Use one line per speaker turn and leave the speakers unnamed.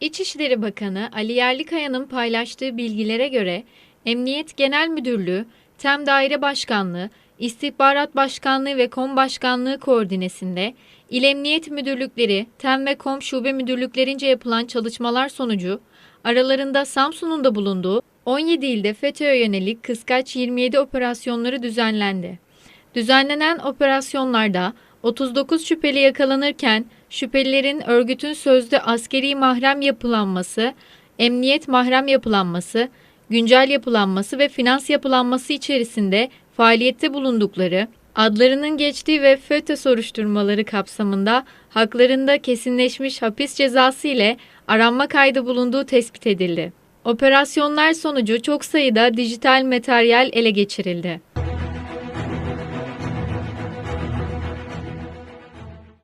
İçişleri Bakanı Ali Yerlikaya'nın paylaştığı bilgilere göre Emniyet Genel Müdürlüğü, TEM Daire Başkanlığı, İstihbarat Başkanlığı ve Kom Başkanlığı koordinesinde İl Emniyet Müdürlükleri, TEM ve Kom Şube Müdürlüklerince yapılan çalışmalar sonucu aralarında Samsun'un da bulunduğu 17 ilde FETÖ'ye yönelik kıskaç 27 operasyonları düzenlendi. Düzenlenen operasyonlarda 39 şüpheli yakalanırken şüphelilerin örgütün sözde askeri mahrem yapılanması, emniyet mahrem yapılanması, güncel yapılanması ve finans yapılanması içerisinde faaliyette bulundukları, adlarının geçtiği ve FETÖ soruşturmaları kapsamında haklarında kesinleşmiş hapis cezası ile aranma kaydı bulunduğu tespit edildi. Operasyonlar sonucu çok sayıda dijital materyal ele geçirildi.